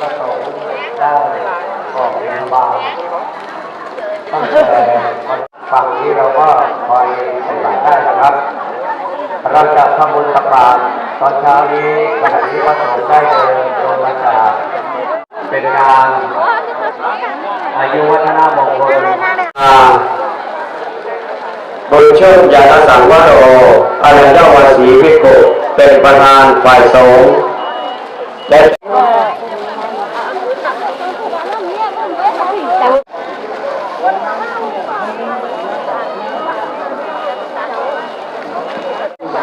ประสงค์ได้ออกบิณฑบาตั้งแต่ฝั่งนี้เราก็คอยส่บาตรได้นะครับ เราจะทำบุญตักบาตรตอนเช้านี้ขณะนี้พระสงฆ์ได้เดินลงมาจากเป็นงานอายุวัฒนามงคลบุญชื่นยานสังวโรอรัญญวสีวิโกเป็นประธานฝ่ายสงฆ์และ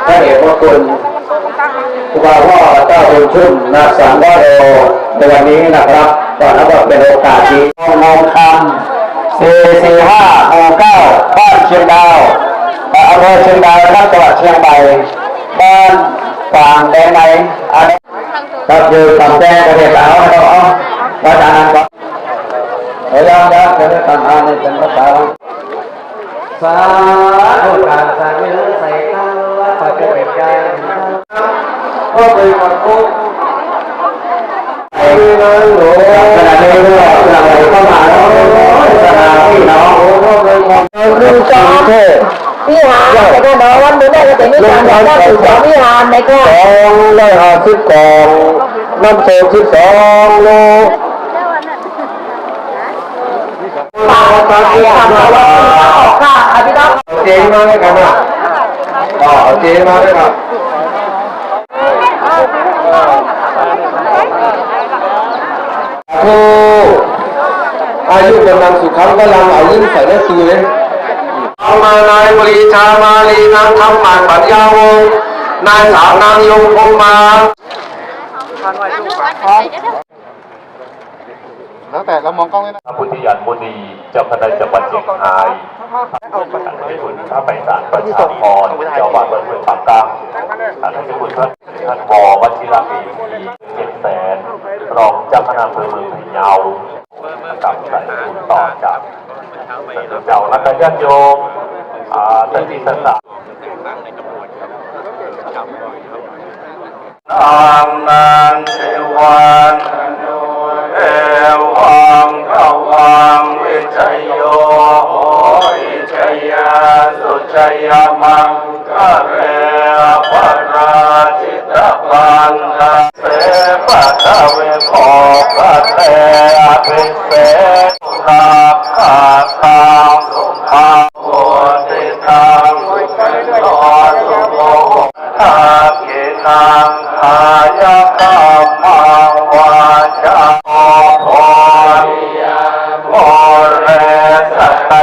พระเดชพระคุณครูบาพ่อเจ้าบุญชุ่มนาสังวโรในวันนี้นะครับตอนนั้นก็เป็นโอกาสดีมองคำสี่สี่ห้าหมู่เก้าบ้านเชียงดาวอำเภอเชียงดาวจังหวัดเชียงใหม่บ้านฝางแดงในอันนี้ครับอยู่ฝั่งแดงประเทศลาวนะครับอ๋อพระอาจารย์ ครับเดี๋ยวยังนะเดี๋ยวจะทำงานในเป็นภาษาสาธุการสร้างเนื้อใส่ตั้งและปัจจุบันใจก็เป็นคนทุกข์ขณะนี้เรื่องเราเข้ามาแล้วสถานพี่น้องลุงจอมเทพวิหารแต่ก็บอกว่าไม่ได้ก็จะมีการจัดตั้งสองวิหารในก็สองร้อยห้าสิบกองน้ำโซสิบสองโล ป่า ตอนที่ทำมาว่าออกค่ะอภิรักษ์เจ๊มาด้วยกันนะอ๋อเจ๊มาด้วยครับผู้อายุกำลังสุขังกำลังอายุใส่ได้สูเลยเอามานายปรีชามาลีนางทำหมันปัญญาวงนายสาวนางยงคงมา แล้วแต่เรามองกล้องเลยนะพุทธยานมุนีเจ้าคณะจังหวัดเชียงรายท่านเจ้าคุณพระไพศาลประชาพรเจ้าอาวาสวัดเมืองปากกางท่านเจ้คุณพระท่านวอวัชิระเมธีเจ็ดแสนรองเจ้าคณะอำเภอเมืองพะเยากับสายบุญต่อจากเจ้านักญาติโยมอ่าท่านที่สันตตามนานเทวัน วังขวังวิชยโยวิชยาสุชยามังคะเรปราชิตปันนเสปะทะเวโคกะเตอภิเสนาคาตาสุภาโพธิตังสุขิโนสุโมอาคินัง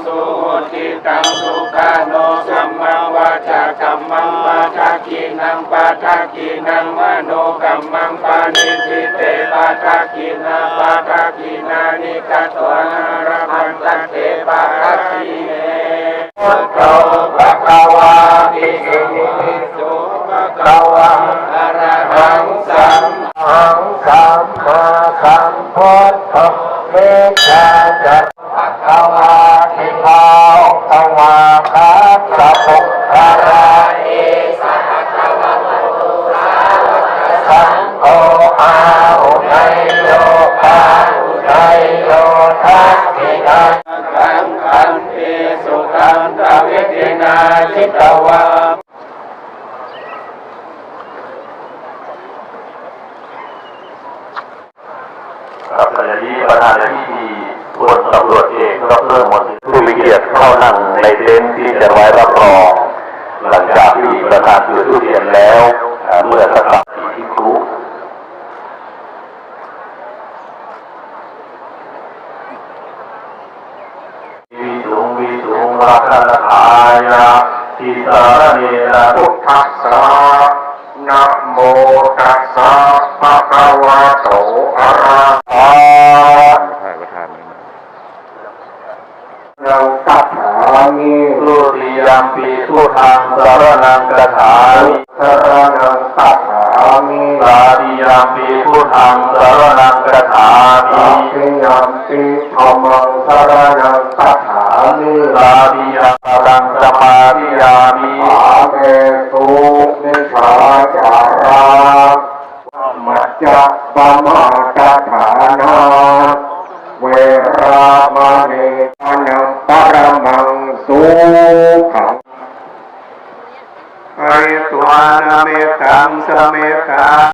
สังสุติตังสุขาโนสัมมังวาจากัมมังปาทากีนังปาทากีนังมโนกัมมังปานิทิเตปาทากีนาปาทากีนานิกัตตวนาระพันตเตปาทากีเนพุทโธภะคะวาติสุนิสุภะคะวะอะระหังสัมหังสัมมาสัมพุทโธเมตตาจัต กขินังขังขันติสุขันตวิตินาชิตวาครับขณะนี้ประธานพิธีพลตำรวจเอกดรมนผู้มีเกียรติเข้านั่งในเต็นท์ที่จะไว้รับรอง หลังจากที่ประธานจุดทุเรียนแล้ว เมื่อสักครู่ที่ครู สุงรักนทายาทิสารเนนะพุทธัสสะนะโมตัสสะภะคะวะโตอะระหะถ่ายปรานเลยนะนังกัจฉามิทุติยมปีพุทธังสารนังกัจฉามิสารณังกัจฉามิตาติยมปีพุทธังสารนังกัจฉามิสิยัมปิธรรมังสรณัง กัจฉามิตาติยมปังสมาธิยามิอาเมตุนิชาจารามัจจะปมาตฐานาเวรามณีอนังปรมังสุขังอริตวานาเมตังสเมกา